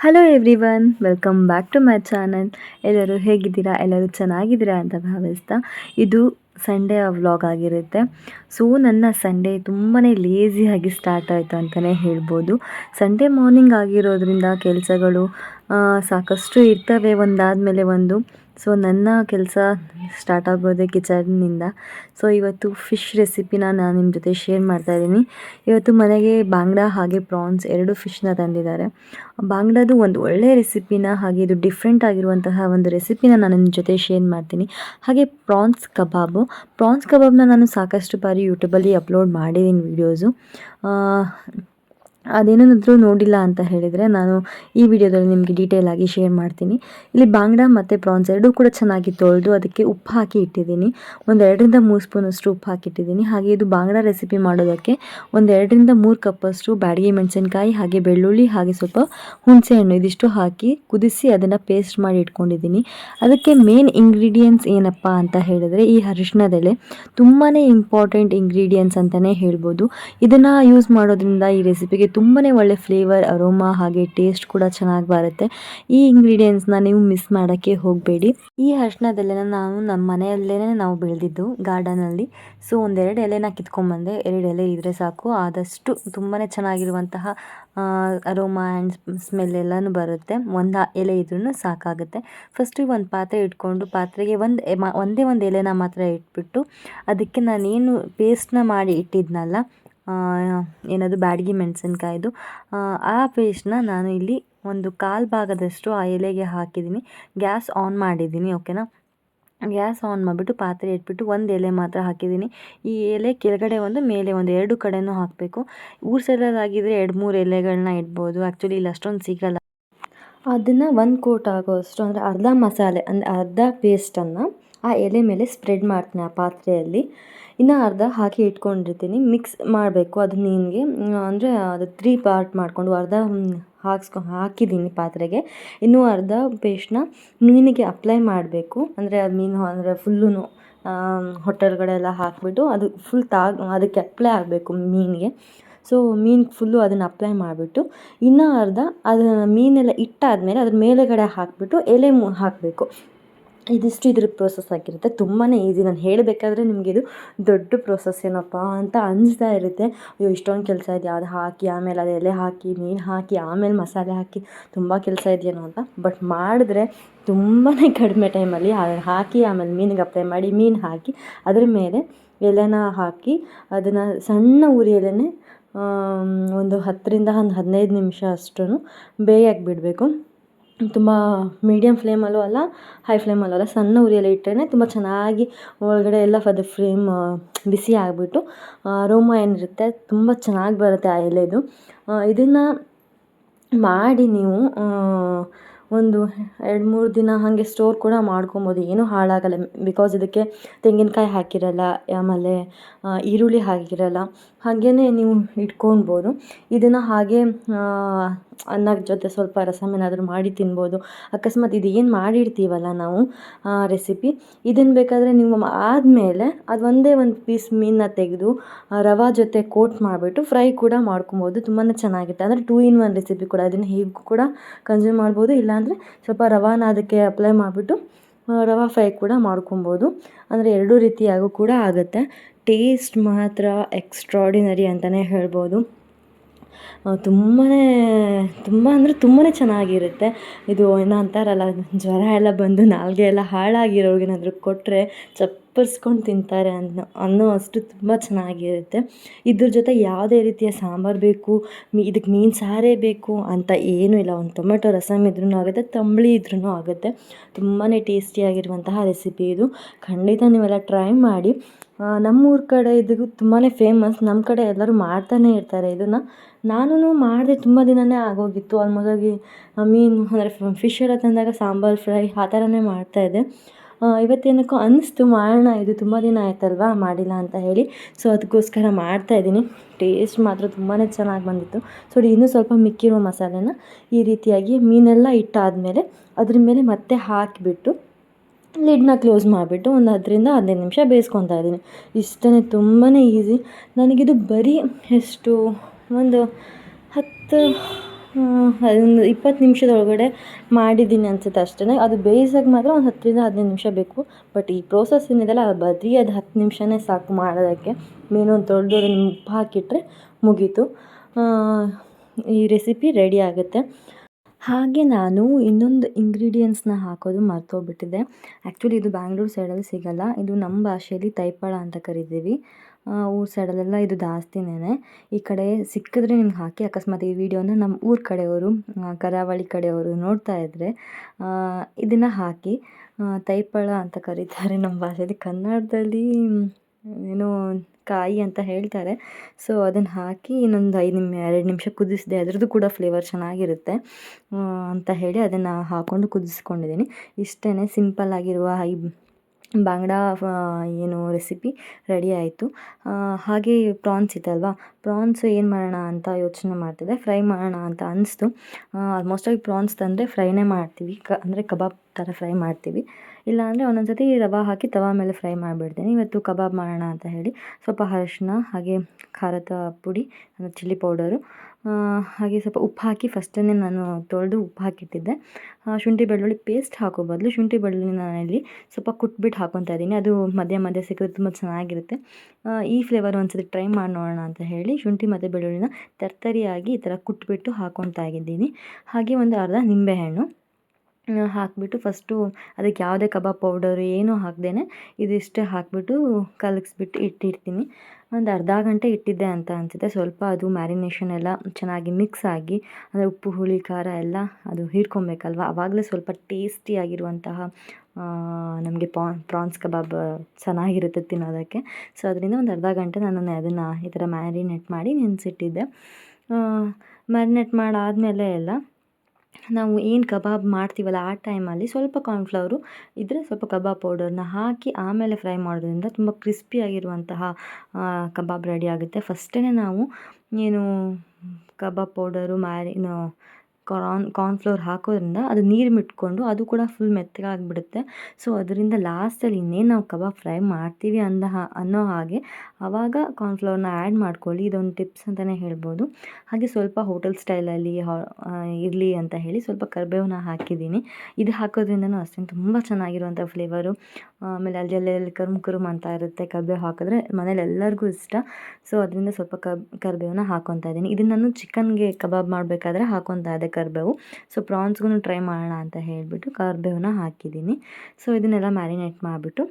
Hello everyone welcome back to my channel ಎಲ್ಲರೂ ಹೇಗಿದ್ದೀರಾ? ಎಲ್ಲರೂ ಚೆನ್ನಾಗಿದ್ದೀರಾ ಅಂತ ಭಾವಿಸ್ತಾ ಇದು ಸಂಡೇ ವ್ಲಾಗ್ ಆಗಿರುತ್ತೆ. ಸೊ ನನ್ನ ಸಂಡೇ ತುಂಬಾ ಲೇಸಿಯಾಗಿ ಸ್ಟಾರ್ಟ್ ಆಯಿತು ಅಂತಲೇ ಹೇಳ್ಬೋದು. ಸಂಡೇ ಮಾರ್ನಿಂಗ್ ಆಗಿರೋದ್ರಿಂದ ಕೆಲಸಗಳು ಸಾಕಷ್ಟು ಇರ್ತವೆ. ಒಂದಾದಮೇಲೆ ಒಂದು ಸೊ ನನ್ನ ಕೆಲಸ ಸ್ಟಾರ್ಟ್ ಆಗೋದೆ ಕಿಚನ್ನಿಂದ. ಸೊ ಇವತ್ತು ಫಿಶ್ ರೆಸಿಪಿನ ನಾನು ನಿಮ್ಮ ಜೊತೆ ಶೇರ್ ಮಾಡ್ತಾ ಇದ್ದೀನಿ. ಇವತ್ತು ಮನೆಗೆ ಬಾಂಗ್ಡಾ ಹಾಗೆ ಪ್ರಾನ್ಸ್ ಎರಡು ಫಿಶ್ನ ತಂದಿದ್ದಾರೆ. ಬಾಂಗ್ಡಾದು ಒಂದು ಒಳ್ಳೆಯ ರೆಸಿಪಿನ ಹಾಗೆ ಇದು ಡಿಫ್ರೆಂಟ್ ಆಗಿರುವಂತಹ ಒಂದು ರೆಸಿಪಿನ ನಾನು ನಿಮ್ಮ ಜೊತೆ ಶೇರ್ ಮಾಡ್ತೀನಿ. ಹಾಗೆ ಪ್ರಾನ್ಸ್ ಕಬಾಬು. ಪ್ರಾನ್ಸ್ ಕಬಾಬ್ನ ನಾನು ಸಾಕಷ್ಟು ಬಾರಿ ಯೂಟ್ಯೂಬಲ್ಲಿ ಅಪ್ಲೋಡ್ ಮಾಡಿದ್ದೀನಿ ವೀಡಿಯೋಸು ಅದೇನಾದರೂ ನೋಡಿಲ್ಲ ಅಂತ ಹೇಳಿದರೆ ನಾನು ಈ ವಿಡಿಯೋದಲ್ಲಿ ನಿಮಗೆ ಡೀಟೇಲ್ ಆಗಿ ಶೇರ್ ಮಾಡ್ತೀನಿ. ಇಲ್ಲಿ ಬಾಂಗ್ಡಾ ಮತ್ತು ಪ್ರಾನ್ಸ್ ಎರಡೂ ಕೂಡ ಚೆನ್ನಾಗಿ ತೊಳೆದು ಅದಕ್ಕೆ ಉಪ್ಪು ಹಾಕಿ ಇಟ್ಟಿದ್ದೀನಿ. ಒಂದು ಎರಡರಿಂದ ಮೂರು ಸ್ಪೂನಷ್ಟು ಉಪ್ಪು ಹಾಕಿಟ್ಟಿದ್ದೀನಿ ಹಾಗೆ ಇದು ಬಾಂಗ್ಡಾ ರೆಸಿಪಿ ಮಾಡೋದಕ್ಕೆ ಒಂದು ಎರಡರಿಂದ ಮೂರು ಕಪ್ಪಷ್ಟು ಬ್ಯಾಡಗಿ ಮೆಣಸಿನ್ಕಾಯಿ, ಹಾಗೆ ಬೆಳ್ಳುಳ್ಳಿ, ಹಾಗೆ ಸ್ವಲ್ಪ ಹುಣಸೆಹಣ್ಣು ಇದಿಷ್ಟು ಹಾಕಿ ಕುದಿಸಿ ಅದನ್ನು ಪೇಸ್ಟ್ ಮಾಡಿ ಇಟ್ಕೊಂಡಿದ್ದೀನಿ. ಅದಕ್ಕೆ ಮೇನ್ ಇಂಗ್ರೀಡಿಯೆಂಟ್ಸ್ ಏನಪ್ಪ ಅಂತ ಹೇಳಿದ್ರೆ ಈ ಅರಿಶಿನದೆಲೆ ತುಂಬಾ ಇಂಪಾರ್ಟೆಂಟ್ ಇಂಗ್ರೀಡಿಯೆಂಟ್ಸ್ ಅಂತಲೇ ಹೇಳ್ಬೋದು. ಇದನ್ನು ಯೂಸ್ ಮಾಡೋದ್ರಿಂದ ಈ ರೆಸಿಪಿಗೆ ತುಂಬಾ ಒಳ್ಳೆ ಫ್ಲೇವರ್ ಅರೋಮಾ ಹಾಗೆ ಟೇಸ್ಟ್ ಕೂಡ ಚೆನ್ನಾಗಿ ಬರುತ್ತೆ. ಈ ಇಂಗ್ರೀಡಿಯೆಂಟ್ಸ್ನ ನೀವು ಮಿಸ್ ಮಾಡೋಕ್ಕೆ ಹೋಗಬೇಡಿ. ಈ ಅರ್ಶಿನದೆಲೆನ ನಾನು ನಮ್ಮ ಮನೆಯಲ್ಲೇ ನಾವು ಬೆಳೆದಿದ್ದು ಗಾರ್ಡನಲ್ಲಿ ಸೊ ಒಂದೆರಡು ಎಲೆನ ಕಿತ್ಕೊಂಡ್ಬಂದೆ ಎರಡು ಎಲೆ ಇದ್ರೆ ಸಾಕು. ಆದಷ್ಟು ತುಂಬಾ ಚೆನ್ನಾಗಿರುವಂತಹ ಅರೋಮಾ ಆ್ಯಂಡ್ ಸ್ಮೆಲ್ ಎಲ್ಲನೂ ಬರುತ್ತೆ. ಒಂದು ಎಲೆ ಇದ್ರೂ ಸಾಕಾಗುತ್ತೆ. ಫಸ್ಟು ಒಂದು ಪಾತ್ರೆ ಇಟ್ಕೊಂಡು, ಪಾತ್ರೆಗೆ ಒಂದು ಒಂದೇ ಒಂದು ಎಲೆನ ಮಾತ್ರ ಇಟ್ಬಿಟ್ಟು, ಅದಕ್ಕೆ ನಾನೇನು ಪೇಸ್ಟ್ನ ಮಾಡಿ ಇಟ್ಟಿದ್ನಲ್ಲ ಏನದು ಬ್ಯಾಡಗಿ ಮೆಣಸಿನ್ಕಾಯ್ದು. ಆ ಪೇಸ್ಟನ್ನ ನಾನು ಇಲ್ಲಿ ಒಂದು ಕಾಲು ಭಾಗದಷ್ಟು ಆ ಎಲೆಗೆ ಹಾಕಿದ್ದೀನಿ. ಗ್ಯಾಸ್ ಆನ್ ಮಾಡಿದ್ದೀನಿ, ಓಕೆನಾ? ಗ್ಯಾಸ್ ಆನ್ ಮಾಡಿಬಿಟ್ಟು ಪಾತ್ರೆ ಇಟ್ಬಿಟ್ಟು ಒಂದು ಎಲೆ ಮಾತ್ರ ಹಾಕಿದ್ದೀನಿ. ಈ ಎಲೆ ಕೆಳಗಡೆ ಒಂದು, ಮೇಲೆ ಒಂದು, ಎರಡು ಕಡೆಯೂ ಹಾಕಬೇಕು. ಊರು ಸೈಡಲ್ಲಾಗಿದ್ದರೆ ಎರಡು, ಮೂರು ಎಲೆಗಳನ್ನ ಇಡ್ಬೋದು. ಆ್ಯಕ್ಚುಲಿ ಇಲ್ಲಿ ಅಷ್ಟೊಂದು ಸಿಗಲ್ಲ. ಅದನ್ನು ಒಂದು ಕೋಟ್ ಆಗೋಷ್ಟು ಅಂದರೆ ಅರ್ಧ ಮಸಾಲೆ, ಅಂದರೆ ಅರ್ಧ ಪೇಸ್ಟನ್ನು ಆ ಎಲೆ ಮೇಲೆ ಸ್ಪ್ರೆಡ್ ಮಾಡ್ತೀನಿ ಆ ಪಾತ್ರೆಯಲ್ಲಿ. ಇನ್ನು ಅರ್ಧ ಹಾಕಿ ಇಟ್ಕೊಂಡಿರ್ತೀನಿ. ಮಿಕ್ಸ್ ಮಾಡಬೇಕು ಅದು ಮೀನಿಗೆ. ಅಂದರೆ ಅದು ತ್ರೀ ಪಾರ್ಟ್ ಮಾಡಿಕೊಂಡು ಅರ್ಧ ಹಾಕ್ಸ್ಕೊ, ಹಾಕಿದ್ದೀನಿ ಪಾತ್ರೆಗೆ. ಇನ್ನೂ ಅರ್ಧ ಪೇಸ್ಟ್ನ ಮೀನಿಗೆ ಅಪ್ಲೈ ಮಾಡಬೇಕು. ಅಂದರೆ ಅದು ಮೀನು, ಅಂದರೆ ಫುಲ್ಲೂ ಹೊಟ್ಟೆಗಳೆಲ್ಲ ಹಾಕಿಬಿಟ್ಟು ಅದು ಫುಲ್ ತಾಗ್, ಅದಕ್ಕೆ ಅಪ್ಲೈ ಆಗಬೇಕು ಮೀನಿಗೆ. ಸೊ ಮೀನು ಫುಲ್ಲು ಅದನ್ನು ಅಪ್ಲೈ ಮಾಡಿಬಿಟ್ಟು ಇನ್ನೂ ಅರ್ಧ ಅದನ್ನು ಮೀನೆಲ್ಲ ಇಟ್ಟಾದಮೇಲೆ ಅದ್ರ ಮೇಲುಗಡೆ ಹಾಕಿಬಿಟ್ಟು ಎಲೆ ಮು, ಹಾಕಬೇಕು. ಇದಿಷ್ಟು ಇದ್ರ ಪ್ರೋಸೆಸ್ ಆಗಿರುತ್ತೆ. ತುಂಬಾ ಈಸಿ ನಾನು ಹೇಳಬೇಕಾದ್ರೆ ನಿಮಗೆ ಇದು ದೊಡ್ಡ ಪ್ರೋಸೆಸ್ ಏನಪ್ಪ ಅಂತ ಅನಿಸ್ತಾ ಇರುತ್ತೆ. ಅಯ್ಯೋ, ಇಷ್ಟೊಂದು ಕೆಲಸ ಇದೆಯಾ? ಅದು ಹಾಕಿ, ಆಮೇಲೆ ಅದು ಎಲೆ ಹಾಕಿ, ನೀರು ಹಾಕಿ, ಆಮೇಲೆ ಮಸಾಲೆ ಹಾಕಿ ತುಂಬ ಕೆಲಸ ಇದೆಯೇನೋ ಅಂತ. ಬಟ್ ಮಾಡಿದ್ರೆ ತುಂಬಾ ಕಡಿಮೆ ಟೈಮಲ್ಲಿ ಅದನ್ನು ಹಾಕಿ, ಆಮೇಲೆ ಮೀನಿಗೆ ಅಪ್ಲೈ ಮಾಡಿ ಮೀನು ಹಾಕಿ, ಅದ್ರ ಮೇಲೆ ಎಲೆನ ಹಾಕಿ, ಅದನ್ನು ಸಣ್ಣ ಉರಿಯಲ್ಲೇ ಒಂದು ಹತ್ತರಿಂದ ಒಂದು ಹದಿನೈದು ನಿಮಿಷ ಅಷ್ಟು ಬೇಯಕ್ಕೆ ಬಿಡಬೇಕು. ತುಂಬ ಮೀಡಿಯಮ್ ಫ್ಲೇಮಲ್ಲೂ ಅಲ್ಲ ಹೈ ಫ್ಲೇಮಲ್ಲೂ ಅಲ್ಲ ಸಣ್ಣ ಉರಿಯಲ್ಲಿ ಇಟ್ಟರೆ ತುಂಬ ಚೆನ್ನಾಗಿ ಒಳಗಡೆ ಎಲ್ಲ ಅದು ಫ್ಲೇಮ್ ಬಿಸಿ ಆಗಿಬಿಟ್ಟು ರೋಮ ಏನಿರುತ್ತೆ ತುಂಬ ಚೆನ್ನಾಗಿ ಬರುತ್ತೆ ಆ ಎಲೆದು. ಇದನ್ನು ಮಾಡಿ ನೀವು ಒಂದು ಎರಡು ಮೂರು ದಿನ ಹಾಗೆ ಸ್ಟೋರ್ ಕೂಡ ಮಾಡ್ಕೊಬೋದು. ಏನೂ ಹಾಳಾಗಲ್ಲ ಬಿಕಾಸ್ ಇದಕ್ಕೆ ತೆಂಗಿನಕಾಯಿ ಹಾಕಿರಲ್ಲ, ಆಮೇಲೆ ಈರುಳ್ಳಿ ಹಾಕಿರಲ್ಲ ಹಾಗೆಯೇ ನೀವು ಇಟ್ಕೊಳ್ಬೋದು ಇದನ್ನು ಹಾಗೆ ಅನ್ನದ ಜೊತೆ ಸ್ವಲ್ಪ ರಸಮ್ ಏನಾದರೂ ಮಾಡಿ ತಿನ್ಬೋದು. ಅಕಸ್ಮಾತ್ ಇದು ಏನು ಮಾಡಿರ್ತೀವಲ್ಲ ನಾವು ರೆಸಿಪಿ ಇದನ್ನು ಬೇಕಾದರೆ ನೀವು ಆದಮೇಲೆ ಅದು ಒಂದೇ ಒಂದು ಪೀಸ್ ಮೀನನ್ನ ತೆಗೆದು ರವೆ ಜೊತೆ ಕೋಟ್ ಮಾಡಿಬಿಟ್ಟು ಫ್ರೈ ಕೂಡ ಮಾಡ್ಕೊಬೋದು. ತುಂಬಾ ಚೆನ್ನಾಗಿರುತ್ತೆ. ಅಂದರೆ ಟೂ ಇನ್ ಒನ್ ರೆಸಿಪಿ ಕೂಡ ಅದನ್ನು ಹೀಗೂ ಕೂಡ ಕನ್ಸ್ಯೂಮ್ ಮಾಡ್ಬೋದು. ಇಲ್ಲಾಂದರೆ ಸ್ವಲ್ಪ ರವಾನ ಅದಕ್ಕೆ ಅಪ್ಲೈ ಮಾಡಿಬಿಟ್ಟು ರವೆ ಫ್ರೈ ಕೂಡ ಮಾಡ್ಕೊಬೋದು. ಅಂದರೆ ಎರಡೂ ರೀತಿಯಾಗೂ ಕೂಡ ಆಗುತ್ತೆ. ಟೇಸ್ಟ್ ಮಾತ್ರ ಎಕ್ಸ್ಟ್ರಾಡಿನರಿ ಅಂತಲೇ ಹೇಳ್ಬೋದು. ತುಂಬಾ ತುಂಬ ಅಂದರೆ ತುಂಬಾ ಚೆನ್ನಾಗಿರುತ್ತೆ. ಇದು ಏನೋ ಅಂತಾರಲ್ಲ, ಜ್ವರ ಎಲ್ಲ ಬಂದು ನಾಲಿಗೆ ಎಲ್ಲ ಹಾಳಾಗಿರೋರ್ಗೆ ಏನಾದರೂ ಕೊಟ್ಟರೆ ಚಪ್ಪರಿಸ್ಕೊಂಡು ತಿಂತಾರೆ ಅನ್ನೋ ಅನ್ನೋ ಅಷ್ಟು ತುಂಬ ಚೆನ್ನಾಗಿರುತ್ತೆ. ಇದ್ರ ಜೊತೆ ಯಾವುದೇ ರೀತಿಯ ಸಾಂಬಾರು ಬೇಕು, ಮೀ ಇದಕ್ಕೆ ಮೀನು ಸಾರೇ ಬೇಕು ಅಂತ ಏನೂ ಇಲ್ಲ. ಒಂದು ಟೊಮೆಟೊ ರಸಮ್ ಇದ್ರೂ ಆಗುತ್ತೆ, ತಂಬಳಿ ಇದ್ರೂ ಆಗುತ್ತೆ. ತುಂಬಾ ಟೇಸ್ಟಿಯಾಗಿರುವಂತಹ ರೆಸಿಪಿ ಇದು. ಖಂಡಿತ ನೀವೆಲ್ಲ ಟ್ರೈ ಮಾಡಿ. ನಮ್ಮೂರ ಕಡೆ ಇದು ತುಂಬಾ ಫೇಮಸ್ ನಮ್ಮ ಕಡೆ ಎಲ್ಲರೂ ಮಾಡ್ತಾನೆ ಇರ್ತಾರೆ ಇದನ್ನು. ನಾನೂ ಮಾಡಿದೆ ತುಂಬ ದಿನವೇ ಆಗೋಗಿತ್ತು. ಆಲ್ಮೋಸ್ಟ್ ಆಗಿ ಮೀನು, ಅಂದರೆ ಫಿಶ್ ಎಲ್ಲ ತಂದಾಗ ಸಾಂಬಾರು ಫ್ರೈ ಆ ಥರನೇ ಮಾಡ್ತಾಯಿದ್ದೆ ಇವತ್ತೇನಕ್ಕೋ ಅನ್ನಿಸ್ತು, ಮಾಡೋಣ, ಇದು ತುಂಬ ದಿನ ಆಯ್ತಲ್ವಾ, ಮಾಡಿಲ್ಲ ಅಂತ ಹೇಳಿ. ಸೊ ಅದಕ್ಕೋಸ್ಕರ ಮಾಡ್ತಾಯಿದ್ದೀನಿ ಟೇಸ್ಟ್ ಮಾತ್ರ ತುಂಬಾ ಚೆನ್ನಾಗಿ ಬಂದಿತ್ತು. ಸೊ ಇನ್ನೂ ಸ್ವಲ್ಪ ಮಿಕ್ಕಿರೋ ಮಸಾಲೆನ ಈ ರೀತಿಯಾಗಿ ಮೀನೆಲ್ಲ ಇಟ್ಟಾದಮೇಲೆ ಅದ್ರ ಮೇಲೆ ಮತ್ತೆ ಹಾಕಿಬಿಟ್ಟು ಲಿಡ್ನ ಕ್ಲೋಸ್ ಮಾಡಿಬಿಟ್ಟು ಒಂದು ಹತ್ತರಿಂದ ಹದಿನೈದು ನಿಮಿಷ ಬೇಯಿಸ್ಕೊತಾ ಇದ್ದೀನಿ. ಇಷ್ಟೇ ತುಂಬಾ ಈಸಿ. ನನಗಿದು ಬರೀ ಎಷ್ಟು, ಒಂದು ಹತ್ತು ಅದೊಂದು ಇಪ್ಪತ್ತು ನಿಮಿಷದೊಳಗಡೆ ಮಾಡಿದ್ದೀನಿ ಅನಿಸುತ್ತೆ ಅಷ್ಟೇ ಅದು ಬೇಯಿಸೋಕೆ ಮಾತ್ರ ಒಂದು ಹತ್ತರಿಂದ ಹದಿನೈದು ನಿಮಿಷ ಬೇಕು. ಬಟ್ ಈ ಪ್ರೋಸೆಸ್ ಏನಿದೆಯಲ್ಲ ಬರೀ ಅದು ಹತ್ತು ನಿಮಿಷನೇ ಸಾಕು ಮಾಡೋದಕ್ಕೆ. ಮೀನು ಒಂದು ಅದನ್ನು ಉಪ್ಪು ಹಾಕಿಟ್ರೆ ಮುಗೀತು. ಈ ರೆಸಿಪಿ ರೆಡಿ ಆಗುತ್ತೆ. ಹಾಗೆ ನಾನು ಇನ್ನೊಂದು ಇಂಗ್ರೀಡಿಯೆಂಟ್ಸ್ನ ಹಾಕೋದು ಮರ್ತೋಗ್ಬಿಟ್ಟಿದ್ದೆ ಆ್ಯಕ್ಚುಲಿ ಇದು ಬ್ಯಾಂಗ್ಳೂರು ಸೈಡಲ್ಲಿ ಸಿಗೋಲ್ಲ. ಇದು ನಮ್ಮ ಭಾಷೆಯಲ್ಲಿ ತೈಪಳ ಅಂತ ಕರಿತೀವಿ. ಊರ ಸೈಡಲ್ಲೆಲ್ಲ ಇದು ಜಾಸ್ತಿನೇ ಈ ಕಡೆ ಸಿಕ್ಕಿದ್ರೆ ನಿಮ್ಗೆ ಹಾಕಿ, ಅಕಸ್ಮಾತ್ ಈ ವಿಡಿಯೋನ ನಮ್ಮ ಊರ ಕಡೆಯವರು ಕರಾವಳಿ ಕಡೆಯವರು ನೋಡ್ತಾ ಇದ್ದರೆ ಇದನ್ನು ಹಾಕಿ ತೈಪಳ ಅಂತ ಕರೀತಾರೆ ನಮ್ಮ ಭಾಷೆಯಲ್ಲಿ. ಕನ್ನಡದಲ್ಲಿ ಏನೋ ಕಾಯಿ ಅಂತ ಹೇಳ್ತಾರೆ. ಸೊ ಅದನ್ನು ಹಾಕಿ ಇನ್ನೊಂದು ಐದು ನಿಮಿ, ಎರಡು ನಿಮಿಷ ಕುದಿಸಿದೆ. ಅದರದ್ದು ಕೂಡ ಫ್ಲೇವರ್ ಚೆನ್ನಾಗಿರುತ್ತೆ. ಅಂತ ಹೇಳಿ ಅದನ್ನು ಹಾಕ್ಕೊಂಡು ಕುದಿಸ್ಕೊಂಡಿದ್ದೀನಿ. ಇಷ್ಟೇ ಸಿಂಪಲ್ ಆಗಿರುವ ಈ ಬಾಂಗ್ಡಾ ಏನು ರೆಸಿಪಿ ರೆಡಿ ಆಯಿತು. ಹಾಗೆ ಪ್ರಾನ್ಸ್ ಇತ್ತಲ್ವಾ? ಪ್ರಾನ್ಸ್ ಏನು ಮಾಡೋಣ ಅಂತ ಯೋಚನೆ ಮಾಡ್ತಿದ್ದೆ. ಫ್ರೈ ಮಾಡೋಣ ಅಂತ ಅನಿಸ್ತು. ಆಲ್ಮೋಸ್ಟ್ ಆಗಿ ಪ್ರಾನ್ಸ್ ತಂದರೆ ಫ್ರೈನೇ ಮಾಡ್ತೀವಿ. ಕ, ಅಂದರೆ ಕಬಾಬ್ ಥರ ಫ್ರೈ ಮಾಡ್ತೀವಿ. ಇಲ್ಲಾಂದರೆ ಒಂದೊಂದು ಸರ್ತಿ ರವೆ ಹಾಕಿ ತವಾ ಮೇಲೆ ಫ್ರೈ ಮಾಡಿಬಿಡ್ತೀನಿ. ಇವತ್ತು ಕಬಾಬ್ ಮಾಡೋಣ ಅಂತ ಹೇಳಿ ಸ್ವಲ್ಪ ಅರಶಿನ ಹಾಗೆ ಖಾರದ ಪುಡಿ ಚಿಲ್ಲಿ ಪೌಡರು ಹಾಗೆ ಸ್ವಲ್ಪ ಉಪ್ಪು ಹಾಕಿ ಫಸ್ಟನ್ನೇ ನಾನು ತೊಳೆದು ಉಪ್ಪು ಹಾಕಿಟ್ಟಿದ್ದೆ. ಶುಂಠಿ ಬೆಳ್ಳುಳ್ಳಿ ಪೇಸ್ಟ್ ಹಾಕೋ ಬದಲು ಶುಂಠಿ ಬೆಳ್ಳುಳ್ಳಿ ನಾನಲ್ಲಿ ಸ್ವಲ್ಪ ಕುಟ್ಬಿಟ್ಟು ಹಾಕೊತಾ ಇದ್ದೀನಿ. ಅದು ಮಧ್ಯ ಮಧ್ಯ ಸಿಕ್ಕಿದ್ರೆ ತುಂಬ ಚೆನ್ನಾಗಿರುತ್ತೆ. ಈ ಫ್ಲೇವರ್ ಒಂದ್ಸತಿ ಟ್ರೈ ಮಾಡಿ ನೋಡೋಣ ಅಂತ ಹೇಳಿ ಶುಂಠಿ ಮತ್ತು ಬೆಳ್ಳುಳ್ಳಿನ ತರ್ತರಿಯಾಗಿ ಈ ಥರ ಕುಟ್ಬಿಟ್ಟು ಹಾಕ್ಕೊತಾ ಇದ್ದೀನಿ. ಹಾಗೆ ಒಂದು ಅರ್ಧ ನಿಂಬೆಹಣ್ಣು. ಹಾಕಿಬಿಟ್ಟು ಫಸ್ಟು ಅದಕ್ಕೆ ಯಾವುದೇ ಕಬಾಬ್ ಪೌಡರು ಏನೂ ಹಾಕ್ದೇ ಇದಿಷ್ಟೇ ಹಾಕಿಬಿಟ್ಟು ಕಲಗಿಸ್ಬಿಟ್ಟು ಇಟ್ಟಿರ್ತೀನಿ. ಒಂದು ಅರ್ಧ ಗಂಟೆ ಇಟ್ಟಿದ್ದೆ ಅಂತ ಅನಿಸುತ್ತೆ. ಸ್ವಲ್ಪ ಅದು ಮ್ಯಾರಿನೇಷನ್ ಎಲ್ಲ ಚೆನ್ನಾಗಿ ಮಿಕ್ಸ್ ಆಗಿ ಅಂದರೆ ಉಪ್ಪು, ಹುಳಿ, ಖಾರ ಎಲ್ಲ ಅದು ಹೀರ್ಕೊಬೇಕಲ್ವ? ಆವಾಗಲೇ ಸ್ವಲ್ಪ ಟೇಸ್ಟಿಯಾಗಿರುವಂತಹ ನಮಗೆ ಪ್ರಾನ್ಸ್ ಕಬಾಬ್ ಚೆನ್ನಾಗಿರುತ್ತೆ ತಿನ್ನೋದಕ್ಕೆ. ಸೊ, ಅದರಿಂದ ಒಂದು ಅರ್ಧ ಗಂಟೆ ನಾನು ಅದನ್ನು ಈ ಥರ ಮ್ಯಾರಿನೇಟ್ ಮಾಡಿ ನೆನೆಸಿಟ್ಟಿದ್ದೆ. ಮ್ಯಾರಿನೇಟ್ ಮಾಡಾದಮೇಲೆ ಎಲ್ಲ ನಾವು ಏನು ಕಬಾಬ್ ಮಾಡ್ತೀವಲ್ಲ ಆ ಟೈಮಲ್ಲಿ ಸ್ವಲ್ಪ ಕಾರ್ನ್ಫ್ಲವರು ಇದ್ದರೆ ಸ್ವಲ್ಪ ಕಬಾಬ್ ಪೌಡರ್ನ ಹಾಕಿ ಆಮೇಲೆ ಫ್ರೈ ಮಾಡೋದ್ರಿಂದ ತುಂಬ ಕ್ರಿಸ್ಪಿಯಾಗಿರುವಂತಹ ಕಬಾಬ್ ರೆಡಿ ಆಗುತ್ತೆ. ಫಸ್ಟೇ ನಾವು ಏನು ಕಬಾಬ್ ಪೌಡರು ಮ್ಯಾರಿನೋ ಕಾರ್ನ್ ಕಾರ್ನ್ಫ್ಲೋರ್ ಹಾಕೋದ್ರಿಂದ ಅದು ನೀರು ಮಿಟ್ಕೊಂಡು ಅದು ಕೂಡ ಫುಲ್ ಮೆತ್ತಗಾಗಿಬಿಡುತ್ತೆ ಸೊ ಅದರಿಂದ ಲಾಸ್ಟಲ್ಲಿ ಇನ್ನೇನು ನಾವು ಕಬಾಬ್ ಫ್ರೈ ಮಾಡ್ತೀವಿ ಅಂದ ಅನ್ನೋ ಹಾಗೆ ಆವಾಗ ಕಾರ್ನ್ಫ್ಲೋರ್ನ ಆ್ಯಡ್ ಮಾಡ್ಕೊಳ್ಳಿ. ಇದೊಂದು ಟಿಪ್ಸ್ ಅಂತಲೇ ಹೇಳ್ಬೋದು. ಹಾಗೆ ಸ್ವಲ್ಪ ಹೋಟೆಲ್ ಸ್ಟೈಲಲ್ಲಿ ಇರಲಿ ಅಂತ ಹೇಳಿ ಸ್ವಲ್ಪ ಕರಿಬೇವನ್ನ ಹಾಕಿದ್ದೀನಿ. ಇದು ಹಾಕೋದ್ರಿಂದನೂ ಅಷ್ಟೇ ತುಂಬ ಚೆನ್ನಾಗಿರುವಂಥ ಫ್ಲೇವರು ಆಮೇಲೆ ಅಲ್ಲಿ ಅಲ್ಲೆಲ್ಲಿ ಕರ್ಮ್ ಕರುಮ್ ಅಂತ ಇರುತ್ತೆ ಕರಿಬೇವು ಹಾಕಿದ್ರೆ ಮನೇಲಿ ಎಲ್ಲರಿಗೂ ಇಷ್ಟ. ಸೊ ಅದರಿಂದ ಸ್ವಲ್ಪ ಕಬ್ ಕರಿಬೇವನ್ನ ಹಾಕೊತಾ ಇದ್ದೀನಿ. ಇದನ್ನು ನಾನು ಚಿಕನ್ಗೆ ಕಬಾಬ್ ಮಾಡಬೇಕಾದ್ರೆ ಹಾಕೊತಾ ಇದ್ದೆ. ಕರಿಬೇವು. ಸೊ ಪ್ರಾನ್ಸ್ಗೂ ಟ್ರೈ ಮಾಡೋಣ ಅಂತ ಹೇಳಿಬಿಟ್ಟು ಕರಿಬೇವನ್ನ ಹಾಕಿದ್ದೀನಿ. ಸೊ ಇದನ್ನೆಲ್ಲ ಮ್ಯಾರಿನೇಟ್ ಮಾಡಿಬಿಟ್ಟು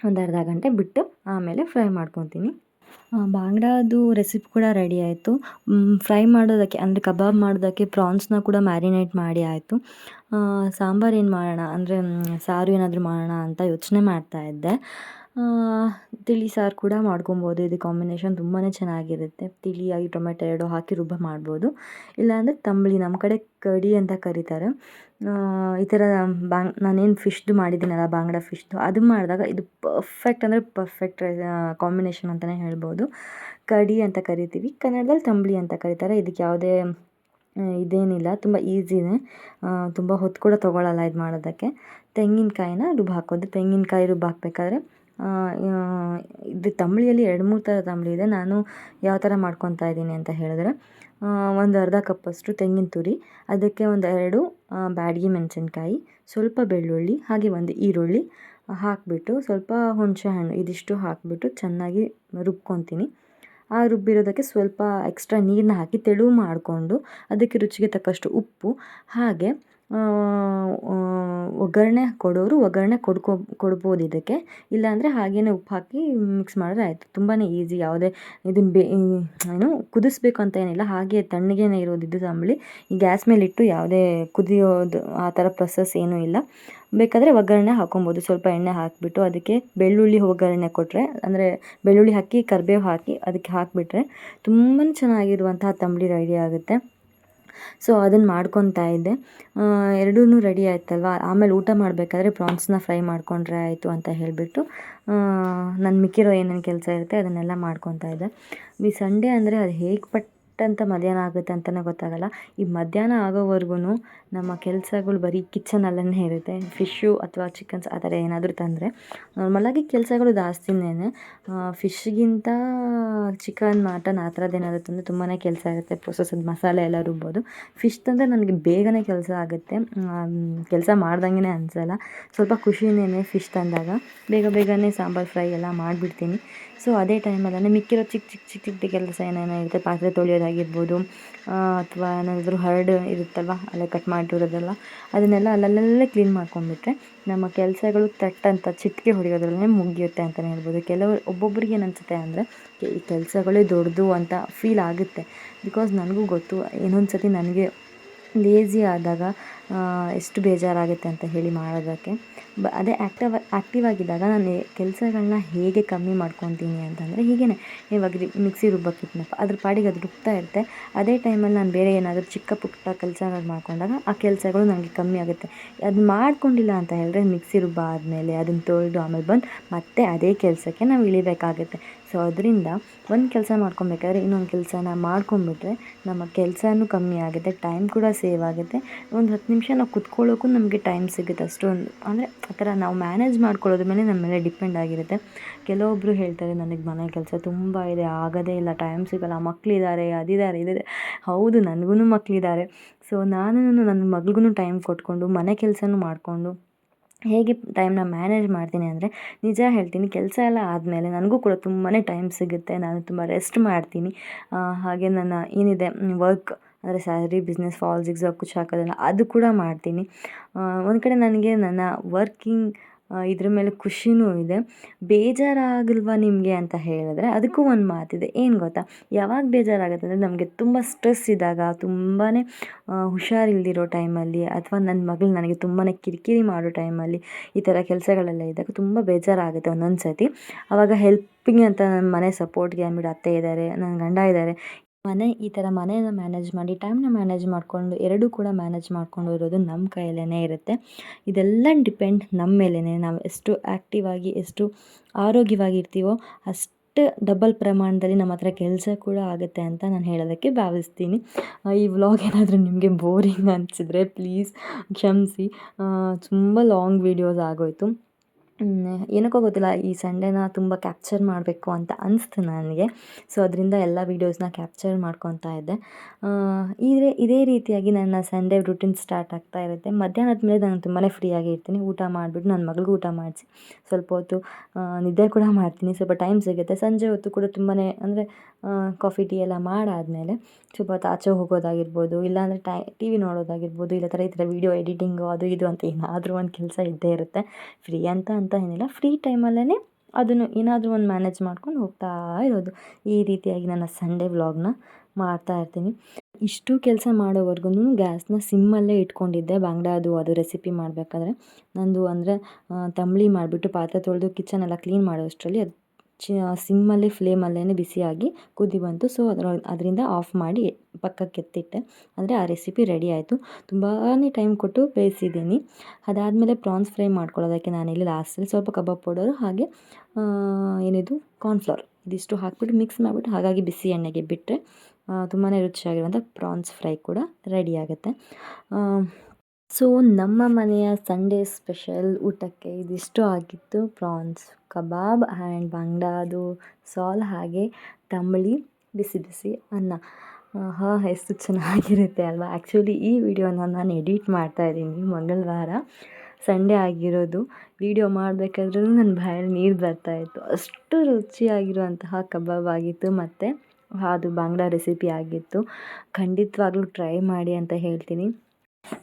ಒಂದು ಅರ್ಧ ಗಂಟೆ ಬಿಟ್ಟು ಆಮೇಲೆ ಫ್ರೈ ಮಾಡ್ಕೊತೀನಿ. ಬಾಂಗ್ಡಾದು ರೆಸಿಪಿ ಕೂಡ ರೆಡಿ ಆಯಿತು. ಫ್ರೈ ಮಾಡೋದಕ್ಕೆ, ಅಂದರೆ ಕಬಾಬ್ ಮಾಡೋದಕ್ಕೆ ಪ್ರಾನ್ಸ್ನ ಕೂಡ ಮ್ಯಾರಿನೇಟ್ ಮಾಡಿ ಆಯಿತು. ಸಾಂಬಾರು ಏನು ಮಾಡೋಣ, ಅಂದರೆ ಸಾರು ಏನಾದರೂ ಮಾಡೋಣ ಅಂತ ಯೋಚನೆ ಮಾಡ್ತಾಯಿದ್ದೆ ತಿಳಿ ಸಾರು ಕೂಡ ಮಾಡ್ಕೊಬೋದು. ಇದು ಕಾಂಬಿನೇಷನ್ ತುಂಬಾ ಚೆನ್ನಾಗಿರುತ್ತೆ. ತಿಳಿಯಾಗಿ ಟೊಮೆಟೊ ಎರಡು ಹಾಕಿ ರುಬ್ಬ ಮಾಡ್ಬೋದು. ಇಲ್ಲಾಂದರೆ ತಂಬಳಿ ನಮ್ಮ ಕಡೆ ಕಡಿ ಅಂತ ಕರೀತಾರೆ. ಈ ಥರ ಬಾಂಗ್, ನಾನೇನು ಫಿಶ್ದು ಮಾಡಿದ್ದೀನಲ್ಲ, ಬಾಂಗ್ಡ ಫಿಶ್ದು ಅದು ಮಾಡಿದಾಗ ಇದು ಪರ್ಫೆಕ್ಟ್ ಅಂದರೆ ಪರ್ಫೆಕ್ಟ್ ಕಾಂಬಿನೇಷನ್ ಅಂತಲೇ ಹೇಳ್ಬೋದು. ಕಡಿ ಅಂತ ಕರಿತೀವಿ. ಕನ್ನಡದಲ್ಲಿ ತಂಬಳಿ ಅಂತ ಕರೀತಾರೆ. ಇದಕ್ಕೆ ಯಾವುದೇ ಇದೇನಿಲ್ಲ. ತುಂಬ ಈಸಿನೇ ತುಂಬ ಹೊತ್ತು ಕೂಡ ತೊಗೊಳ್ಳಲ್ಲ ಇದು ಮಾಡೋದಕ್ಕೆ. ತೆಂಗಿನಕಾಯಿನ ರುಬ್ಬ ಹಾಕೋದು ತೆಂಗಿನಕಾಯಿ ರುಬ್ಬ ಹಾಕ್ಬೇಕಾದ್ರೆ ಇದು ತಂಬಳಿಯಲ್ಲಿ ಎರಡು ಮೂರು ಥರ ತಂಬಳಿ ಇದೆ. ನಾನು ಯಾವ ಥರ ಮಾಡ್ಕೊತಾ ಇದ್ದೀನಿ ಅಂತ ಹೇಳಿದ್ರೆ ಒಂದು ಅರ್ಧ ಕಪ್ಪಷ್ಟು ತೆಂಗಿನ ತುರಿ, ಅದಕ್ಕೆ ಒಂದು ಎರಡು ಬ್ಯಾಡಗಿ ಮೆಣಸಿನ್ಕಾಯಿ, ಸ್ವಲ್ಪ ಬೆಳ್ಳುಳ್ಳಿ, ಹಾಗೆ ಒಂದು ಈರುಳ್ಳಿ ಹಾಕಿಬಿಟ್ಟು ಸ್ವಲ್ಪ ಹುಣಸೆ ಹಣ್ಣು ಇದಿಷ್ಟು ಹಾಕಿಬಿಟ್ಟು ಚೆನ್ನಾಗಿ ರುಬ್ಕೊತೀನಿ. ಆ ರುಬ್ಬಿರೋದಕ್ಕೆ ಸ್ವಲ್ಪ ಎಕ್ಸ್ಟ್ರಾ ನೀರನ್ನ ಹಾಕಿ ತೆಳು ಮಾಡಿಕೊಂಡು ಅದಕ್ಕೆ ರುಚಿಗೆ ತಕ್ಕಷ್ಟು ಉಪ್ಪು, ಹಾಗೆ ಒಗ್ಗರಣೆ ಕೊಡೋರು ಒಗ್ಗರಣೆ ಕೊಡ್ಕೊ, ಕೊಡ್ಬೋದು ಇದಕ್ಕೆ. ಇಲ್ಲಾಂದರೆ ಹಾಗೇ ಉಪ್ಪು ಹಾಕಿ ಮಿಕ್ಸ್ ಮಾಡಿದ್ರೆ ಆಯಿತು. ತುಂಬಾ ಈಸಿ ಯಾವುದೇ ಇದನ್ನು ಬೇ ಏನು ಕುದಿಸ್ಬೇಕು ಅಂತ ಏನಿಲ್ಲ. ಹಾಗೆ ತಣ್ಣಗೇನೆ ಇರೋದು ಇದು ತಂಬಳಿ. ಈ ಗ್ಯಾಸ್ ಇಟ್ಟು ಯಾವುದೇ ಕುದಿಯೋದು ಆ ಥರ ಪ್ರೊಸೆಸ್ ಏನೂ ಇಲ್ಲ. ಬೇಕಾದರೆ ಒಗ್ಗರಣೆ ಹಾಕೊಬೋದು. ಸ್ವಲ್ಪ ಎಣ್ಣೆ ಹಾಕಿಬಿಟ್ಟು ಅದಕ್ಕೆ ಬೆಳ್ಳುಳ್ಳಿ ಒಗ್ಗರಣೆ ಕೊಟ್ಟರೆ ಅಂದರೆ ಬೆಳ್ಳುಳ್ಳಿ ಹಾಕಿ, ಕರಿಬೇವು ಹಾಕಿ ಅದಕ್ಕೆ ಹಾಕಿಬಿಟ್ರೆ ತುಂಬಾ ಚೆನ್ನಾಗಿರುವಂತಹ ತಂಬಳಿ ರೆಡಿ ಆಗುತ್ತೆ. ಸೊ ಅದನ್ನು ಮಾಡ್ಕೊತಾ ಇದ್ದೆ. ಎರಡೂ ರೆಡಿ ಆಯ್ತಲ್ವಾ? ಆಮೇಲೆ ಊಟ ಮಾಡಬೇಕಾದ್ರೆ ಪ್ರಾನ್ಸ್ನ ಫ್ರೈ ಮಾಡಿಕೊಂಡ್ರೆ ಆಯಿತು ಅಂತ ಹೇಳಿಬಿಟ್ಟು ನನ್ನ ಮಿಕ್ಕಿರೋ ಏನೇನು ಕೆಲಸ ಇರುತ್ತೆ ಅದನ್ನೆಲ್ಲ ಮಾಡ್ಕೊತಾ ಇದ್ದೆ. ಈ ಸಂಡೇ ಅಂದರೆ ಅದು ಹೇಗೆ ಪಟ್ ಅಂತ ಮಧ್ಯಾಹ್ನ ಆಗುತ್ತೆ ಅಂತಲೇ ಗೊತ್ತಾಗಲ್ಲ. ಈ ಮಧ್ಯಾಹ್ನ ಆಗೋವರೆಗೂ ನಮ್ಮ ಕೆಲಸಗಳು ಬರೀ ಕಿಚನಲ್ಲೇ ಇರುತ್ತೆ. ಫಿಶ್ಶು ಅಥವಾ ಚಿಕನ್ಸ್ ಆ ಥರ ಏನಾದರೂ ತಂದರೆ ನಾರ್ಮಲಾಗಿ ಕೆಲಸಗಳು ಜಾಸ್ತಿನೇ ಫಿಶ್ಗಿಂತ ಚಿಕನ್, ಮಟನ್ ಆ ಥರದ್ದು ಏನಾದರೂ ತಂದರೆ ತುಂಬಾ ಕೆಲಸ ಇರುತ್ತೆ. ಪ್ರೊಸೆಸದ್ ಮಸಾಲೆ ಎಲ್ಲ ರುಬ್ಬೋದು. ಫಿಶ್ ತಂದರೆ ನನಗೆ ಬೇಗನೆ ಕೆಲಸ ಆಗುತ್ತೆ. ಕೆಲಸ ಮಾಡ್ದಂಗೆ ಅನಿಸಲ್ಲ. ಸ್ವಲ್ಪ ಖುಷಿನೇ ಫಿಶ್ ತಂದಾಗ. ಬೇಗ ಬೇಗನೆ ಸಾಂಬಾರು ಫ್ರೈ ಎಲ್ಲ ಮಾಡಿಬಿಡ್ತೀನಿ. ಸೊ ಅದೇ ಟೈಮಲ್ಲಿ ಅಂದರೆ ಮಿಕ್ಕಿರೋ ಚಿಕ್ಕ ಚಿಕ್ಕ ಚಿಕ್ಕ ಚಿಕ್ಕ ಕೆಲಸ ಏನೇನೋ ಇರುತ್ತೆ. ಪಾತ್ರೆ ತೊಳೆಯೋದಾಗಿರ್ಬೋದು ಅಥವಾ ಏನಾದರೂ ಹರ್ಡ್ ಇರುತ್ತಲ್ವ, ಅಲ್ಲೇ ಕಟ್ ಮಾಡಿರೋದೆಲ್ಲ ಅದನ್ನೆಲ್ಲ ಅಲ್ಲಲ್ಲೇ ಕ್ಲೀನ್ ಮಾಡ್ಕೊಂಡ್ಬಿಟ್ರೆ ನಮ್ಮ ಕೆಲಸಗಳು ತಟ್ ಅಂತ ಚಿಟಿಕೆ ಹೊಡೆಯೋದ್ರಲ್ಲೇ ಮುಗಿಯುತ್ತೆ ಅಂತಲೇ ಹೇಳ್ಬೋದು. ಕೆಲವರು, ಒಬ್ಬೊಬ್ರಿಗೆ ಏನು ಅನಿಸುತ್ತೆ ಅಂದರೆ, ಈ ಕೆಲಸಗಳೇ ದೊಡ್ಡದು ಅಂತ ಫೀಲ್ ಆಗುತ್ತೆ. ಬಿಕಾಸ್ ನನಗೂ ಗೊತ್ತು ಇನ್ನೊಂದು ಸತಿ ನನಗೆ ಲೇಝಿ ಆದಾಗ ಎಷ್ಟು ಬೇಜಾರಾಗುತ್ತೆ ಅಂತ ಹೇಳಿ ಮಾಡೋದಕ್ಕೆ. ಬ, ಅದೇ ಆ್ಯಕ್ಟವ್ ಆ್ಯಕ್ಟಿವ್ ಆಗಿದ್ದಾಗ ನಾನು ಕೆಲಸಗಳನ್ನ ಹೇಗೆ ಕಮ್ಮಿ ಮಾಡ್ಕೊತೀನಿ ಅಂತಂದರೆ ಹೀಗೇ ಇವಾಗ ಮಿಕ್ಸಿ ರುಬ್ಬಕ್ಕಿಟ್ನಪ್ಪ ಅದ್ರ ಪಾಡಿಗೆ ಅದು ರುಬ್ತಾ ಇರುತ್ತೆ. ಅದೇ ಟೈಮಲ್ಲಿ ನಾನು ಬೇರೆ ಏನಾದರೂ ಚಿಕ್ಕ ಪುಟ್ಟ ಕೆಲಸಗಳು ಮಾಡ್ಕೊಂಡಾಗ ಆ ಕೆಲಸಗಳು ನನಗೆ ಕಮ್ಮಿ ಆಗುತ್ತೆ. ಅದು ಮಾಡ್ಕೊಂಡಿಲ್ಲ ಅಂತ ಹೇಳಿದ್ರೆ ಮಿಕ್ಸಿ ರುಬ್ಬ ಆದಮೇಲೆ ಅದನ್ನು ತೊಳೆದು ಆಮೇಲೆ ಬಂದು ಮತ್ತೆ ಅದೇ ಕೆಲಸಕ್ಕೆ ನಾವು ಇಳಿಬೇಕಾಗುತ್ತೆ. ಸೊ, ಅದರಿಂದ ಒಂದು ಕೆಲಸ ಮಾಡ್ಕೊಬೇಕಾದ್ರೆ ಇನ್ನೊಂದು ಕೆಲಸನ ಮಾಡ್ಕೊಂಬಿಟ್ರೆ ನಮ್ಮ ಕೆಲಸನೂ ಕಮ್ಮಿ ಆಗುತ್ತೆ, ಟೈಮ್ ಕೂಡ ಸೇವ್ ಆಗುತ್ತೆ. ಒಂದು ಹತ್ತು ನಿಮಿಷ ನಾವು ಕುತ್ಕೊಳ್ಳೋಕ್ಕೂ ನಮಗೆ ಟೈಮ್ ಸಿಗುತ್ತೆ ಅಷ್ಟೊಂದು. ಅಂದರೆ ಆ ಥರ ನಾವು ಮ್ಯಾನೇಜ್ ಮಾಡ್ಕೊಳ್ಳೋದ್ರ ಮೇಲೆ ನಮ್ಮ ಮೇಲೆ ಡಿಪೆಂಡ್ ಆಗಿರುತ್ತೆ. ಕೆಲವೊಬ್ಬರು ಹೇಳ್ತಾರೆ, ನನಗೆ ಮನೆ ಕೆಲಸ ತುಂಬ ಇದೆ, ಆಗೋದೇ ಇಲ್ಲ ಟೈಮ್ ಸಿಗೋಲ್ಲ ಮಕ್ಕಳಿದ್ದಾರೆ ಅದಿದ್ದಾರೆ ಇದಿದೆ ಹೌದು ನನಗೂ ಮಕ್ಕಳಿದ್ದಾರೆ ಸೊ ನಾನು ನನ್ನ ಮಗಳಿಗೂ ಟೈಮ್ ಕೊಟ್ಕೊಂಡು, ಮನೆ ಕೆಲಸನೂ ಮಾಡಿಕೊಂಡು, ಹೇಗೆ ಟೈಮ್ನ ಮ್ಯಾನೇಜ್ ಮಾಡ್ತೀನಿ ಅಂದರೆ, ನಿಜ ಹೇಳ್ತೀನಿ, ಕೆಲಸ ಎಲ್ಲ ಆದಮೇಲೆ ನನಗೂ ಕೂಡ ತುಂಬಾ ಟೈಮ್ ಸಿಗುತ್ತೆ. ನಾನು ತುಂಬ ರೆಸ್ಟ್ ಮಾಡ್ತೀನಿ. ಹಾಗೆ ನನ್ನ ಏನಿದೆ ವರ್ಕ್ ಅಂದರೆ ಸ್ಯಾಲ್ರಿ, ಬಿಸ್ನೆಸ್, ಫಾಲ್ಸ್ ಜಿಗ್ಸಾಗ್ ಕುಚ್ಚು ಹಾಕೋದೆಲ್ಲ ಅದು ಕೂಡ ಮಾಡ್ತೀನಿ. ಒಂದು ಕಡೆ ನನಗೆ ನನ್ನ ವರ್ಕಿಂಗ್ ಇದ್ರ ಮೇಲೆ ಖುಷಿನೂ ಇದೆ. ಬೇಜಾರಾಗಲ್ವಾ ನಿಮಗೆ ಅಂತ ಹೇಳಿದ್ರೆ ಅದಕ್ಕೂ ಒಂದು ಮಾತಿದೆ. ಏನು ಗೊತ್ತಾ? ಯಾವಾಗ ಬೇಜಾರಾಗುತ್ತೆ ಅಂದರೆ ನಮಗೆ ತುಂಬ ಸ್ಟ್ರೆಸ್ ಇದ್ದಾಗ ತುಂಬಾ ಹುಷಾರಿಲ್ದಿರೋ ಟೈಮಲ್ಲಿ ಅಥವಾ ನನ್ನ ಮಗಳು ನನಗೆ ತುಂಬಾ ಕಿರಿಕಿರಿ ಮಾಡೋ ಟೈಮಲ್ಲಿ ಈ ಥರ ಕೆಲಸಗಳೆಲ್ಲ ಇದ್ದಾಗ ತುಂಬ ಬೇಜಾರಾಗುತ್ತೆ ಒಂದೊಂದು ಸತಿ ಆವಾಗ ಹೆಲ್ಪಿಂಗ್ ಅಂತ ನನ್ನ ಮನೆ ಸಪೋರ್ಟ್ಗೆ ಅಂದ್ಬಿಟ್ಟು ಅತ್ತೆ ಇದ್ದಾರೆ ನನ್ನ ಗಂಡ ಇದ್ದಾರೆ ಮನೆ, ಈ ಥರ ಮನೆಯನ್ನು ಮ್ಯಾನೇಜ್ ಮಾಡಿ ಟೈಮ್ನ ಮ್ಯಾನೇಜ್ ಮಾಡಿಕೊಂಡು, ಎರಡೂ ಕೂಡ ಮ್ಯಾನೇಜ್ ಮಾಡ್ಕೊಂಡು ಇರೋದು ನಮ್ಮ ಕೈಯಲ್ಲೇ ಇರುತ್ತೆ. ಇದೆಲ್ಲ ಡಿಪೆಂಡ್ ನಮ್ಮ ಮೇಲೇ ನಾವು ಎಷ್ಟು ಆ್ಯಕ್ಟಿವ್ ಆಗಿ, ಎಷ್ಟು ಆರೋಗ್ಯವಾಗಿ ಇರ್ತೀವೋ ಅಷ್ಟು ಡಬಲ್ ಪ್ರಮಾಣದಲ್ಲಿ ನಮ್ಮ ಹತ್ರ ಕೆಲಸ ಕೂಡ ಆಗುತ್ತೆ ಅಂತ ನಾನು ಹೇಳೋದಕ್ಕೆ ಭಾವಿಸ್ತೀನಿ. ಈ ವ್ಲಾಗ್ ಏನಾದರೂ ನಿಮಗೆ ಬೋರಿಂಗ್ ಅನಿಸಿದ್ರೆ ಪ್ಲೀಸ್ ಕ್ಷಮಿಸಿ. ತುಂಬ ಲಾಂಗ್ ವೀಡಿಯೋಸ್ ಆಗೋಯಿತು. ಏನಕ್ಕೋ ಗೊತ್ತಿಲ್ಲ, ಈ ಸಂಡೇನ ತುಂಬ ಕ್ಯಾಪ್ಚರ್ ಮಾಡಬೇಕು ಅಂತ ಅನಿಸ್ತು ನನಗೆ. ಸೊ ಅದರಿಂದ ಎಲ್ಲ ವೀಡಿಯೋಸ್ನ ಕ್ಯಾಪ್ಚರ್ ಮಾಡ್ಕೊತಾ ಇದ್ದೆ. ಇದೇ ಇದೇ ರೀತಿಯಾಗಿ ನನ್ನ ಸಂಡೇ ರುಟೀನ್ ಸ್ಟಾರ್ಟ್ ಆಗ್ತಾ ಇರುತ್ತೆ. ಮಧ್ಯಾಹ್ನದ ಮೇಲೆ ನಾನು ತುಂಬಾ ಫ್ರೀಯಾಗಿ ಇರ್ತೀನಿ. ಊಟ ಮಾಡಿಬಿಟ್ಟು ನನ್ನ ಮಗಳಿಗೂ ಊಟ ಮಾಡಿಸಿ. ಸ್ವಲ್ಪ ಹೊತ್ತು ನಿದ್ದೆ ಕೂಡ ಮಾಡ್ತೀನಿ. ಸ್ವಲ್ಪ ಟೈಮ್ ಸಿಗುತ್ತೆ. ಸಂಜೆ ಹೊತ್ತು ಕೂಡ ತುಂಬಾ ಅಂದರೆ ಕಾಫಿ ಟೀ ಎಲ್ಲ ಮಾಡಾದಮೇಲೆ ಸ್ವಲ್ಪ ಹೊತ್ತು ಆಚೆ ಹೋಗೋದಾಗಿರ್ಬೋದು, ಇಲ್ಲಾಂದರೆ ಟೈ ಟಿ ವಿ ನೋಡೋದಾಗಿರ್ಬೋದು ಇಲ್ಲ ಥರ ಈ ಥರ ವೀಡಿಯೋ ಎಡಿಟಿಂಗು ಅದು ಇದು ಅಂತ ಏನಾದರೂ ಒಂದು ಕೆಲಸ ಇದ್ದೇ ಇರುತ್ತೆ. ಫ್ರೀ ಅಂತ ಅಂತ ಏನಿಲ್ಲ. ಫ್ರೀ ಟೈಮಲ್ಲೇ ಅದನ್ನು ಏನಾದರೂ ಒಂದು ಮ್ಯಾನೇಜ್ ಮಾಡ್ಕೊಂಡು ಹೋಗ್ತಾ ಇರೋದು. ಈ ರೀತಿಯಾಗಿ ನನ್ನ ಸಂಡೇ ವ್ಲಾಗ್ನ ಮಾಡ್ತಾ ಇರ್ತೀನಿ. ಇಷ್ಟು ಕೆಲಸ ಮಾಡೋವರೆಗೂ ಗ್ಯಾಸ್ನ ಸಿಮ್ಮಲ್ಲೇ ಇಟ್ಕೊಂಡಿದ್ದೆ. ಬಂಗಡ ಅದು ರೆಸಿಪಿ ಮಾಡಬೇಕಾದ್ರೆ. ನಂದು ಅಂದರೆ ತಂಬಳಿ ಮಾಡಿಬಿಟ್ಟು ಪಾತ್ರೆ ತೊಳೆದು ಕಿಚನ್ ಎಲ್ಲ ಕ್ಲೀನ್ ಮಾಡೋಷ್ಟರಲ್ಲಿ ಅದು ಚಿ ಸಿಮ್ಮಲ್ಲಿ, ಫ್ಲೇಮಲ್ಲೇ ಬಿಸಿಯಾಗಿ ಕುದಿ ಬಂತು. ಸೊ ಅದರ, ಅದರಿಂದ ಆಫ್ ಮಾಡಿ ಪಕ್ಕಕ್ಕೆ ಎತ್ತಿಟ್ಟೆ ಅಂದರೆ ಆ ರೆಸಿಪಿ ರೆಡಿ ಆಯಿತು. ತುಂಬಾ ಟೈಮ್ ಕೊಟ್ಟು ಬೇಯಿಸಿದ್ದೀನಿ. ಅದಾದಮೇಲೆ ಪ್ರಾನ್ಸ್ ಫ್ರೈ ಮಾಡ್ಕೊಳ್ಳೋದಕ್ಕೆ ನಾನಿಲ್ಲಿ ಲಾಸ್ಟಲ್ಲಿ ಸ್ವಲ್ಪ ಕಬಾಬ್ ಪೌಡರು ಹಾಗೆ ಏನಿದು ಕಾರ್ನ್ಫ್ಲವರ್ ಇದಿಷ್ಟು ಹಾಕ್ಬಿಟ್ಟು ಮಿಕ್ಸ್ ಮಾಡಿಬಿಟ್ಟು, ಹಾಗಾಗಿ ಬಿಸಿ ಎಣ್ಣೆಗೆ ಬಿಟ್ಟರೆ ತುಂಬಾ ರುಚಿಯಾಗಿರುವಂಥ ಪ್ರಾನ್ಸ್ ಫ್ರೈ ಕೂಡ ರೆಡಿ ಆಗುತ್ತೆ. ಸೊ ನಮ್ಮ ಮನೆಯ ಸಂಡೇ ಸ್ಪೆಷಲ್ ಊಟಕ್ಕೆ ಇದಿಷ್ಟು ಆಗಿತ್ತು. ಪ್ರಾನ್ಸ್ ಕಬಾಬ್ ಆ್ಯಂಡ್ ಬಂಗ್ಡಾದು ಸಾಲ್ ಹಾಗೆ ತಂಬಳಿ, ಬಿಸಿ ಬಿಸಿ ಅನ್ನ. ಹಾಂ, ಎಷ್ಟು ಚೆನ್ನಾಗಿರುತ್ತೆ ಅಲ್ವಾ? ಆ್ಯಕ್ಚುಲಿ ಈ ವಿಡಿಯೋನ ನಾನು ಎಡಿಟ್ ಮಾಡ್ತಾ ಇದ್ದೀನಿ ಮಂಗಳವಾರ. ಸಂಡೇ ಆಗಿರೋದು. ವಿಡಿಯೋ ಮಾಡಬೇಕಾದ್ರೂ ನನ್ನ ಬಾಯಲ್ಲಿ ನೀರು ಬರ್ತಾಯಿತ್ತು ಅಷ್ಟು ರುಚಿಯಾಗಿರುವಂತಹ ಕಬಾಬ್ ಆಗಿತ್ತು ಮತ್ತು, ಅದು ಬಾಂಗ್ಡಾ ರೆಸಿಪಿ ಆಗಿತ್ತು. ಖಂಡಿತವಾಗ್ಲೂ ಟ್ರೈ ಮಾಡಿ ಅಂತ ಹೇಳ್ತೀನಿ.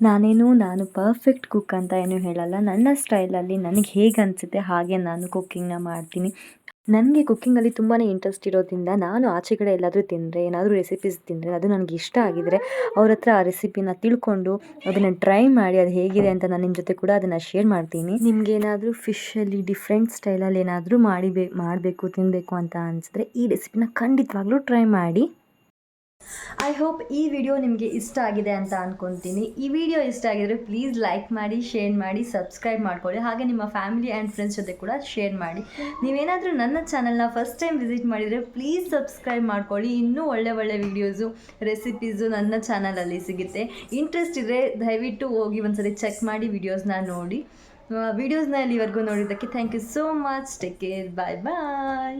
ನಾನೇನು, ನಾನು ಪರ್ಫೆಕ್ಟ್ ಕುಕ್ ಅಂತ ಏನು ಹೇಳಲ್ಲ. ನನ್ನ ಸ್ಟೈಲಲ್ಲಿ ನನಗೆ ಹೇಗೆ ಅನಿಸುತ್ತೆ ಹಾಗೆ ನಾನು ಕುಕ್ಕಿಂಗ್ನ ಮಾಡ್ತೀನಿ. ನನಗೆ ಕುಕ್ಕಿಂಗಲ್ಲಿ ತುಂಬಾ ಇಂಟ್ರೆಸ್ಟ್ ಇರೋದ್ರಿಂದ ನಾನು ಆಚೆ ಕಡೆ ಎಲ್ಲಾದರೂ ತಿಂದರೆ, ಏನಾದರೂ ರೆಸಿಪೀಸ್ ತಿಂದರೆ, ಅದು ನನಗೆ ಇಷ್ಟ ಆಗಿದರೆ ಅವ್ರ ಹತ್ರ ಆ ರೆಸಿಪಿನ ತಿಳ್ಕೊಂಡು ಅದನ್ನು ಟ್ರೈ ಮಾಡಿ ಅದು ಹೇಗಿದೆ ಅಂತ ನಾನು ನಿಮ್ಮ ಜೊತೆ ಕೂಡ ಅದನ್ನು ಶೇರ್ ಮಾಡ್ತೀನಿ. ನಿಮಗೇನಾದರೂ ಫಿಶಲ್ಲಿ ಡಿಫ್ರೆಂಟ್ ಸ್ಟೈಲಲ್ಲಿ ಏನಾದರೂ ಮಾಡಿ ಮಾಡಬೇಕು ತಿನ್ನಬೇಕು ಅಂತ ಅನಿಸಿದ್ರೆ ಈ ರೆಸಿಪಿನ ಖಂಡಿತವಾಗ್ಲೂ ಟ್ರೈ ಮಾಡಿ. ಐ ಹೋಪ್ ಈ ವಿಡಿಯೋ ನಿಮಗೆ ಇಷ್ಟ ಆಗಿದೆ ಅಂತ ಅನ್ಕೊಂತೀನಿ. ಈ ವಿಡಿಯೋ ಇಷ್ಟ ಆಗಿದ್ರೆ ಪ್ಲೀಸ್ ಲೈಕ್ ಮಾಡಿ ಶೇರ್ ಮಾಡಿ ಸಬ್ಸ್ಕ್ರೈಬ್ ಮಾಡ್ಕೊಳ್ಳಿ. ಹಾಗೆ ನಿಮ್ಮ ಫ್ಯಾಮಿಲಿ ಆ್ಯಂಡ್ ಫ್ರೆಂಡ್ಸ್ ಜೊತೆ ಕೂಡ ಶೇರ್ ಮಾಡಿ. ನೀವೇನಾದರೂ ನನ್ನ ಚಾನಲ್ನ ಫಸ್ಟ್ ಟೈಮ್ ವಿಸಿಟ್ ಮಾಡಿದರೆ ಪ್ಲೀಸ್ ಸಬ್ಸ್ಕ್ರೈಬ್ ಮಾಡ್ಕೊಳ್ಳಿ. ಇನ್ನೂ ಒಳ್ಳೆ ಒಳ್ಳೆ ವೀಡಿಯೋಸು ರೆಸಿಪೀಸು ನನ್ನ ಚಾನಲಲ್ಲಿ ಸಿಗುತ್ತೆ. ಇಂಟ್ರೆಸ್ಟ್ ಇದ್ದರೆ ದಯವಿಟ್ಟು ಹೋಗಿ ಒಂದ್ಸರಿ ಚೆಕ್ ಮಾಡಿ ವಿಡಿಯೋಸ್ನ ನೋಡಿ. ವಿಡಿಯೋಸ್ನ ಇಲ್ಲಿವರೆಗೂ ನೋಡಿದ್ದಕ್ಕೆ thank you so much take care bye bye